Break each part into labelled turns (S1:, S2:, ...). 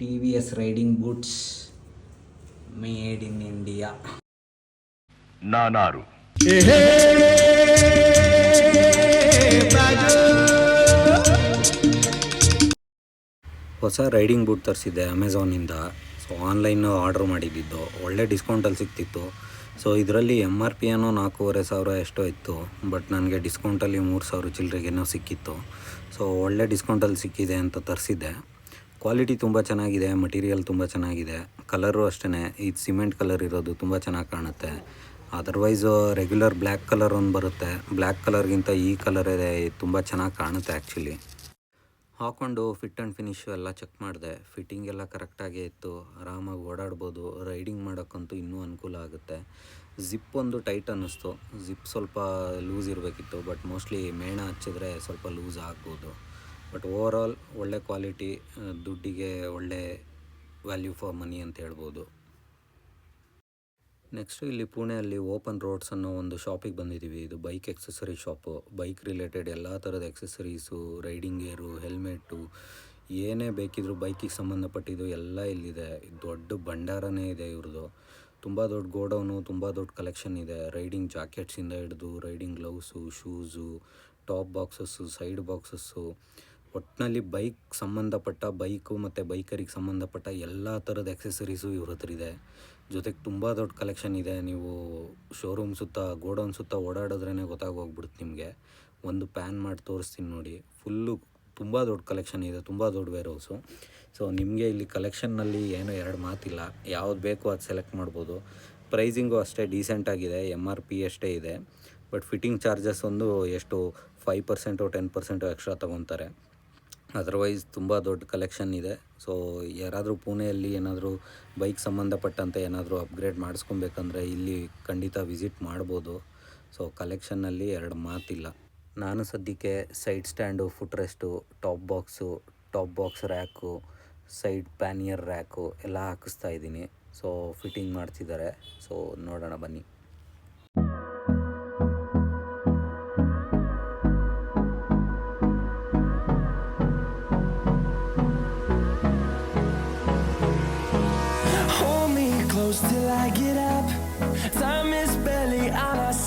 S1: T V S riding boots made in India.
S2: ನಾನಾರು.
S3: ಹೊಸ riding boot ತರಿಸಿದ್ದೆ ಅಮೆಝಾನಿಂದ so online order ಮಾಡಿದ್ದಿದ್ದು. ಒಳ್ಳೆ ಡಿಸ್ಕೌಂಟಲ್ಲಿ ಸಿಕ್ತಿತ್ತು. ಸೊ ಇದರಲ್ಲಿ ಎಂ ಆರ್ ಪಿ ಏನೋ ನಾಲ್ಕೂವರೆ ಸಾವಿರ ಎಷ್ಟೋ ಇತ್ತು. ಬಟ್ ನನಗೆ ಡಿಸ್ಕೌಂಟಲ್ಲಿ ಮೂರು ಸಾವಿರ ಚಿಲ್ಲರೆಗೇನೋ ಸಿಕ್ಕಿತ್ತು. ಸೊ ಒಳ್ಳೆ ಡಿಸ್ಕೌಂಟಲ್ಲಿ ಸಿಕ್ಕಿದೆ ಅಂತ ತರಿಸಿದ್ದೆ. ಕ್ವಾಲಿಟಿ ತುಂಬ ಚೆನ್ನಾಗಿದೆ ಮಟೀರಿಯಲ್ ತುಂಬ ಚೆನ್ನಾಗಿದೆ. ಕಲರು ಅಷ್ಟೇ ಇದು ಸಿಮೆಂಟ್ ಕಲರ್ ಇರೋದು ತುಂಬ ಚೆನ್ನಾಗಿ ಕಾಣುತ್ತೆ. ಅದರ್ವೈಸ್ ರೆಗ್ಯುಲರ್ ಬ್ಲ್ಯಾಕ್ ಕಲರ್ ಒಂದು ಬರುತ್ತೆ. ಬ್ಲ್ಯಾಕ್ ಕಲರ್ಗಿಂತ ಈ ಕಲರ್ ಇದೆ ತುಂಬ ಚೆನ್ನಾಗಿ ಕಾಣುತ್ತೆ ಆ್ಯಕ್ಚುಲಿ ಹಾಕ್ಕೊಂಡು ಫಿಟ್ ಆ್ಯಂಡ್ ಫಿನಿಶು ಎಲ್ಲ ಚೆಕ್ ಮಾಡಿದೆ. ಫಿಟ್ಟಿಂಗ್ ಎಲ್ಲ ಕರೆಕ್ಟಾಗೇ ಇತ್ತು. ಆರಾಮಾಗಿ ಓಡಾಡ್ಬೋದು. ರೈಡಿಂಗ್ ಮಾಡೋಕ್ಕಂತೂ ಇನ್ನೂ ಅನುಕೂಲ ಆಗುತ್ತೆ. ಜಿಪ್ ಒಂದು ಟೈಟ್ ಅನ್ನಿಸ್ತು. ಜಿಪ್ ಸ್ವಲ್ಪ ಲೂಸ್ ಇರಬೇಕಿತ್ತು ಬಟ್ ಮೋಸ್ಟ್ಲಿ ಮೇಣ ಹಚ್ಚಿದ್ರೆ ಸ್ವಲ್ಪ ಲೂಸ್ ಆಗ್ಬೋದು. ಬಟ್ ಓವರ್ ಒಳ್ಳೆ ಕ್ವಾಲಿಟಿ ದುಡ್ಡಿಗೆ ಒಳ್ಳೆ ವ್ಯಾಲ್ಯೂ ಫಾರ್ ಮನಿ ಅಂತ ಹೇಳ್ಬೋದು. ನೆಕ್ಸ್ಟು ಇಲ್ಲಿ ಪುಣೆಯಲ್ಲಿ ಓಪನ್ ರೋಡ್ಸ್ ಅನ್ನೋ ಒಂದು ಶಾಪಿಗೆ ಬಂದಿದ್ದೀವಿ ಇದು bike accessory shop bike related ಎಲ್ಲ ಥರದ ಎಕ್ಸೆಸರೀಸು ರೈಡಿಂಗ್ ಗೇರು ಹೆಲ್ಮೆಟ್ಟು ಏನೇ ಬೇಕಿದ್ರೂ ಬೈಕಿಗೆ ಸಂಬಂಧಪಟ್ಟಿದ್ದು ಎಲ್ಲ ಇಲ್ಲಿದೆ. ದೊಡ್ಡ ಭಂಡಾರನೇ ಇದೆ ಇವ್ರದ್ದು. ತುಂಬ ದೊಡ್ಡ ಗೋಡೌನು, ತುಂಬ ದೊಡ್ಡ ಕಲೆಕ್ಷನ್ ಇದೆ. ರೈಡಿಂಗ್ ಜಾಕೆಟ್ಸಿಂದ ಹಿಡಿದು riding gloves shoes top boxes side boxes ಒಟ್ಟಿನಲ್ಲಿ ಬೈಕ್ ಸಂಬಂಧಪಟ್ಟ, ಬೈಕು ಮತ್ತು ಬೈಕರಿಗೆ ಸಂಬಂಧಪಟ್ಟ ಎಲ್ಲ ಥರದ ಎಕ್ಸೆಸರೀಸು ಇವ್ರ ಹತ್ರ ಇದೆ. ಜೊತೆಗೆ ತುಂಬ ದೊಡ್ಡ ಕಲೆಕ್ಷನ್ ಇದೆ. ನೀವು ಶೋರೂಮ್ ಸುತ್ತ, ಗೋಡೌನ್ ಸುತ್ತ ಓಡಾಡಿದ್ರೇ ಗೊತ್ತಾಗೋಗ್ಬಿಡುತ್ತೆ ನಿಮಗೆ. ಒಂದು ಪ್ಯಾನ್ ಮಾಡಿ ತೋರಿಸ್ತೀನಿ ನೋಡಿ. ಫುಲ್ಲು ತುಂಬ ದೊಡ್ಡ ಕಲೆಕ್ಷನ್ ಇದೆ. ತುಂಬ ದೊಡ್ಡ ವೇರ್ ಹೌಸು ಸೊ ನಿಮಗೆ ಇಲ್ಲಿ ಕಲೆಕ್ಷನ್ನಲ್ಲಿ ಏನೋ ಎರಡು ಮಾತಿಲ್ಲ. ಯಾವ್ದು ಬೇಕು ಅದು ಸೆಲೆಕ್ಟ್ ಮಾಡ್ಬೋದು. ಪ್ರೈಸಿಂಗು ಅಷ್ಟೇ ಡೀಸೆಂಟಾಗಿದೆ ಎಂ ಆರ್ ಪಿ ಅಷ್ಟೇ ಇದೆ. ಬಟ್ ಫಿಟ್ಟಿಂಗ್ ಚಾರ್ಜಸ್ ಒಂದು ಎಷ್ಟು? Five percent ten percent extra ತೊಗೊತಾರೆ. Otherwise ತುಂಬ ದೊಡ್ಡ ಕಲೆಕ್ಷನ್ ಇದೆ. ಸೊ ಯಾರಾದರೂ ಪುಣೆಯಲ್ಲಿ ಏನಾದರೂ ಬೈಕ್ ಸಂಬಂಧಪಟ್ಟಂತೆ ಏನಾದರೂ ಅಪ್ಗ್ರೇಡ್ ಮಾಡಿಸ್ಕೊಬೇಕಂದ್ರೆ ಇಲ್ಲಿ ಖಂಡಿತ ವಿಸಿಟ್ ಮಾಡ್ಬೋದು. ಸೊ ಕಲೆಕ್ಷನ್ನಲ್ಲಿ ಎರಡು ಮಾತಿಲ್ಲ. ನಾನು ಸದ್ಯಕ್ಕೆ side stand foot rest top box top box rack side pannier rack ಎಲ್ಲ ಹಾಕಿಸ್ತಾ ಇದ್ದೀನಿ. ಸೊ ಫಿಟ್ಟಿಂಗ್ ಮಾಡ್ತಿದ್ದಾರೆ. ಸೊ ನೋಡೋಣ ಬನ್ನಿ.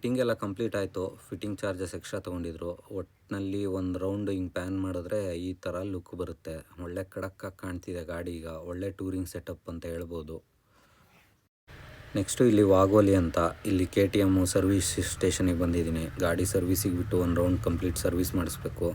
S3: Fitting ಎಲ್ಲ ಕಂಪ್ಲೀಟ್ ಆಯಿತು. ಫಿಟ್ಟಿಂಗ್ ಚಾರ್ಜಸ್ ಎಕ್ಸ್ಟ್ರಾ ತೊಗೊಂಡಿದ್ರು. ಒಟ್ಟಿನಲ್ಲಿ ಒಂದು ರೌಂಡ್ ಹಿಂಗೆ ಪ್ಯಾನ್ ಮಾಡಿದ್ರೆ ಈ ಥರ ಲುಕ್ ಬರುತ್ತೆ. ಒಳ್ಳೆ ಕಡಕ್ಕಾಗಿ ಕಾಣ್ತಿದೆ ಗಾಡಿ ಈಗ. ಒಳ್ಳೆ ಟೂರಿಂಗ್ ಸೆಟಪ್ ಅಂತ ಹೇಳ್ಬೋದು. ನೆಕ್ಸ್ಟು ಇಲ್ಲಿ ವಾಗೋಲಿ ಅಂತ. ಇಲ್ಲಿ ಕೆ ಟಿ ಎಮ್ಮು ಸರ್ವಿಸ್ ಸ್ಟೇಷನಿಗೆ ಬಂದಿದ್ದೀನಿ. ಗಾಡಿ ಸರ್ವಿಸಿಗೆ ಬಿಟ್ಟು ಒಂದು ರೌಂಡ್ ಕಂಪ್ಲೀಟ್ ಸರ್ವಿಸ್ ಮಾಡಿಸ್ಬೇಕು.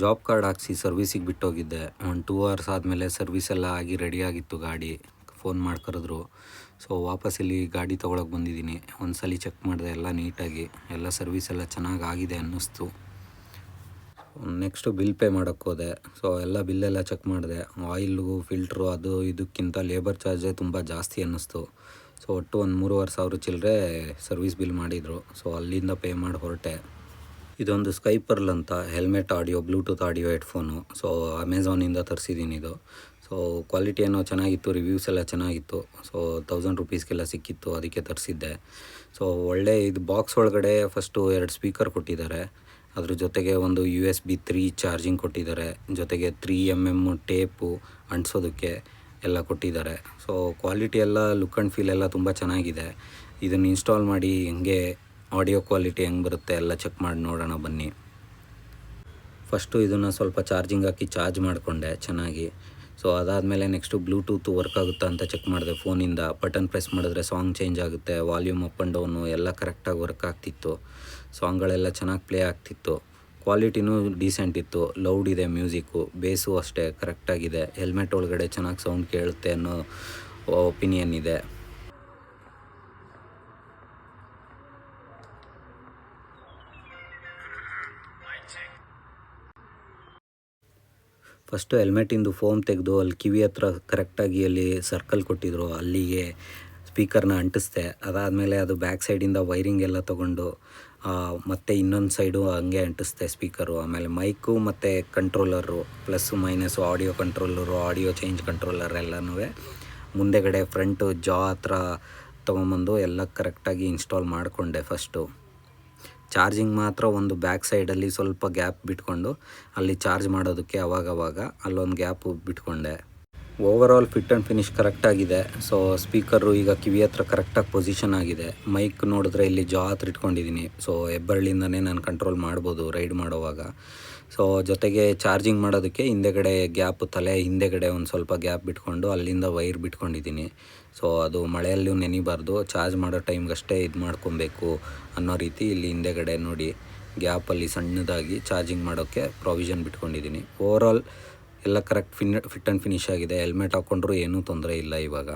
S3: ಜಾಬ್ ಕಾರ್ಡ್ ಹಾಕ್ಸಿ ಸರ್ವಿಸಿಗೆ ಬಿಟ್ಟೋಗಿದ್ದೆ. ಒಂದು ಟೂ ಅವರ್ಸ್ ಆದಮೇಲೆ ಸರ್ವಿಸ್ ಎಲ್ಲ ಆಗಿ ರೆಡಿ ಆಗಿತ್ತು ಗಾಡಿ. ಫೋನ್ ಮಾಡಿ ಕರೆದ್ರು ಸೊ ವಾಪಸ್ ಇಲ್ಲಿ ಗಾಡಿ ತೊಗೊಳಕ್ಕೆ ಬಂದಿದ್ದೀನಿ. ಒಂದು ಸಲ ಚೆಕ್ ಮಾಡಿದೆ ಎಲ್ಲ ನೀಟಾಗಿ ಎಲ್ಲ ಸರ್ವಿಸ್ ಎಲ್ಲ ಚೆನ್ನಾಗಿ ಆಗಿದೆ ಅನ್ನಿಸ್ತು. ನೆಕ್ಸ್ಟು ಬಿಲ್ ಪೇ ಮಾಡೋಕ್ಕೆ ಹೋದೆ. ಸೊ ಎಲ್ಲ ಬಿಲ್ಲೆಲ್ಲ ಚೆಕ್ ಮಾಡಿದೆ. ಆಯಿಲ್ಲು ಫಿಲ್ಟ್ರು ಅದು ಇದಕ್ಕಿಂತ ಲೇಬರ್ ಚಾರ್ಜೇ ತುಂಬ ಜಾಸ್ತಿ ಅನ್ನಿಸ್ತು. ಸೊ ಒಟ್ಟು ಒಂದು ಮೂರುವರೆ ಸಾವಿರ ಚಿಲ್ಲರೆ ಸರ್ವಿಸ್ ಬಿಲ್ ಮಾಡಿದರು. ಸೊ ಅಲ್ಲಿಂದ ಪೇ ಮಾಡಿ ಹೊರಟೆ. ಇದೊಂದು ಸ್ಕೈಪರ್ಲ್ ಅಂತ, helmet audio, Bluetooth audio headphone. So ಅಮೆಝಾನಿಂದ ತರಿಸಿದ್ದೀನಿ ಇದು. ಸೊ ಕ್ವಾಲಿಟಿ ಏನೋ ಚೆನ್ನಾಗಿತ್ತು, ರಿವ್ಯೂಸ್ ಎಲ್ಲ ಚೆನ್ನಾಗಿತ್ತು. ಸೊ ತೌಸಂಡ್ ರುಪೀಸ್ಗೆಲ್ಲ ಸಿಕ್ಕಿತ್ತು, ಅದಕ್ಕೆ ತರಿಸಿದ್ದೆ. ಸೊ ಒಳ್ಳೆ ಇದು ಬಾಕ್ಸ್ ಒಳಗಡೆ ಫಸ್ಟು ಎರಡು ಸ್ಪೀಕರ್ ಕೊಟ್ಟಿದ್ದಾರೆ. ಅದ್ರ ಜೊತೆಗೆ ಒಂದು U S B three charging ಕೊಟ್ಟಿದ್ದಾರೆ. ಜೊತೆಗೆ ತ್ರೀ ಎಂ ಎಂ ಟೇಪು ಅಂಟಿಸೋದಕ್ಕೆ. ಎಲ್ಲ ಕೊಟ್ಟಿದ್ದಾರೆ. ಸೊ ಕ್ವಾಲಿಟಿ ಎಲ್ಲ ಲುಕ್ ಆ್ಯಂಡ್ ಫೀಲ್ ಎಲ್ಲ ತುಂಬ ಚೆನ್ನಾಗಿದೆ. ಇದನ್ನು ಇನ್ಸ್ಟಾಲ್ ಮಾಡಿ ಹೆಂಗೆ ಆಡಿಯೋ ಕ್ವಾಲಿಟಿ ಹೆಂಗೆ ಬರುತ್ತೆ ಎಲ್ಲ ಚೆಕ್ ಮಾಡಿ ನೋಡೋಣ ಬನ್ನಿ. ಫಸ್ಟು ಇದನ್ನು ಸ್ವಲ್ಪ ಚಾರ್ಜಿಂಗ್ ಹಾಕಿ ಚಾರ್ಜ್ ಮಾಡಿಕೊಂಡೆ ಚೆನ್ನಾಗಿ. ಸೊ ಅದಾದಮೇಲೆ ನೆಕ್ಸ್ಟು ಬ್ಲೂಟೂತ್ ವರ್ಕ್ ಆಗುತ್ತಾ ಅಂತ ಚೆಕ್ ಮಾಡಿದೆ ಫೋನಿಂದ ಬಟನ್ ಪ್ರೆಸ್ ಮಾಡಿದ್ರೆ ಸಾಂಗ್ ಚೇಂಜ್ ಆಗುತ್ತೆ ವಾಲ್ಯೂಮ್ ಅಪ್ ಆ್ಯಂಡ್ ಡೌನು ಎಲ್ಲ ಕರೆಕ್ಟಾಗಿ ವರ್ಕ್ ಆಗ್ತಿತ್ತು. ಸಾಂಗ್ಗಳೆಲ್ಲ ಚೆನ್ನಾಗಿ ಪ್ಲೇ ಆಗ್ತಿತ್ತು. ಕ್ವಾಲಿಟಿನೂ ಡೀಸೆಂಟ್ ಇತ್ತು ಲೌಡ್ ಇದೆ ಮ್ಯೂಸಿಕ್ಕು ಬೇಸು ಅಷ್ಟೇ ಕರೆಕ್ಟಾಗಿದೆ ಹೆಲ್ಮೆಟ್ ಒಳಗಡೆ ಚೆನ್ನಾಗಿ ಸೌಂಡ್ ಕೇಳುತ್ತೆ ಅನ್ನೋ ಒಪಿನಿಯನ್ ಇದೆ. ಫಸ್ಟು ಹೆಲ್ಮೆಟಿಂದು ಫೋಮ್ ತೆಗೆದು ಅಲ್ಲಿ ಕಿವಿ ಹತ್ರ ಕರೆಕ್ಟಾಗಿ ಅಲ್ಲಿ ಸರ್ಕಲ್ ಕೊಟ್ಟಿದ್ರು, ಅಲ್ಲಿಗೆ ಸ್ಪೀಕರ್ನ ಅಂಟಿಸ್ದೆ, ಅದಾದಮೇಲೆ ಅದು ಬ್ಯಾಕ್ ಸೈಡಿಂದ ವೈರಿಂಗ್ ಎಲ್ಲ ತೊಗೊಂಡು ಮತ್ತು ಇನ್ನೊಂದು ಸೈಡು ಹಂಗೆ ಅಂಟಿಸ್ತೆ ಸ್ಪೀಕರು ಆಮೇಲೆ ಮೈಕು ಮತ್ತು controller plus minus audio controller audio change controller ಎಲ್ಲನೂ ಮುಂದೆಗಡೆ ಫ್ರಂಟು ಜಾ ಹತ್ರ ತೊಗೊಂಬಂದು ಎಲ್ಲ ಕರೆಕ್ಟಾಗಿ ಇನ್ಸ್ಟಾಲ್ ಮಾಡಿಕೊಂಡೆ ಫಸ್ಟು ಚಾರ್ಜಿಂಗ್ ಮಾತ್ರ ಒಂದು ಬ್ಯಾಕ್ ಸೈಡಲ್ಲಿ ಸ್ವಲ್ಪ ಗ್ಯಾಪ್ ಬಿಟ್ಕೊಂಡು, ಅಲ್ಲಿ ಚಾರ್ಜ್ ಮಾಡೋದಕ್ಕೆ ಅವಾಗವಾಗ ಅಲ್ಲೊಂದು ಗ್ಯಾಪು ಬಿಟ್ಕೊಂಡೆ. Overall fit and finish ಕರೆಕ್ಟಾಗಿದೆ ಸೊ ಸ್ಪೀಕರು ಈಗ ಕಿವಿ ಹತ್ರ ಕರೆಕ್ಟಾಗಿ ಪೊಸಿಷನ್ ಆಗಿದೆ. ಮೈಕ್ ನೋಡಿದ್ರೆ ಇಲ್ಲಿ ಜಾ ಹತ್ರ ಇಟ್ಕೊಂಡಿದ್ದೀನಿ ಸೊ ಹೆಬ್ಬಳ್ಳಿಂದನೇ ನಾನು ಕಂಟ್ರೋಲ್ ಮಾಡ್ಬೋದು ರೈಡ್ ಮಾಡೋವಾಗ. ಸೊ ಜೊತೆಗೆ ಚಾರ್ಜಿಂಗ್ ಮಾಡೋದಕ್ಕೆ ಹಿಂದೆಗಡೆ ಗ್ಯಾಪ್ ತಲೆ ಹಿಂದೆಗಡೆ ಒಂದು ಸ್ವಲ್ಪ ಗ್ಯಾಪ್ ಬಿಟ್ಕೊಂಡು ಅಲ್ಲಿಂದ ವೈರ್ ಬಿಟ್ಕೊಂಡಿದ್ದೀನಿ ಸೊ ಅದು ಮಳೆಯಲ್ಲೂ ನೆನಿಬಾರ್ದು. ಚಾರ್ಜ್ ಮಾಡೋ ಟೈಮ್ಗಷ್ಟೇ ಇದು ಮಾಡ್ಕೊಬೇಕು ಅನ್ನೋ ರೀತಿ ಇಲ್ಲಿ ಹಿಂದೆಗಡೆ ನೋಡಿ ಗ್ಯಾಪಲ್ಲಿ ಸಣ್ಣದಾಗಿ ಚಾರ್ಜಿಂಗ್ ಮಾಡೋಕ್ಕೆ ಪ್ರಾವಿಷನ್ ಬಿಟ್ಕೊಂಡಿದ್ದೀನಿ ಓವರಾಲ್ ಎಲ್ಲ correct fin fit and finish ಆಗಿದೆ. ಹೆಲ್ಮೆಟ್ ಹಾಕ್ಕೊಂಡ್ರೂ ಏನೂ ತೊಂದರೆ ಇಲ್ಲ ಇವಾಗ.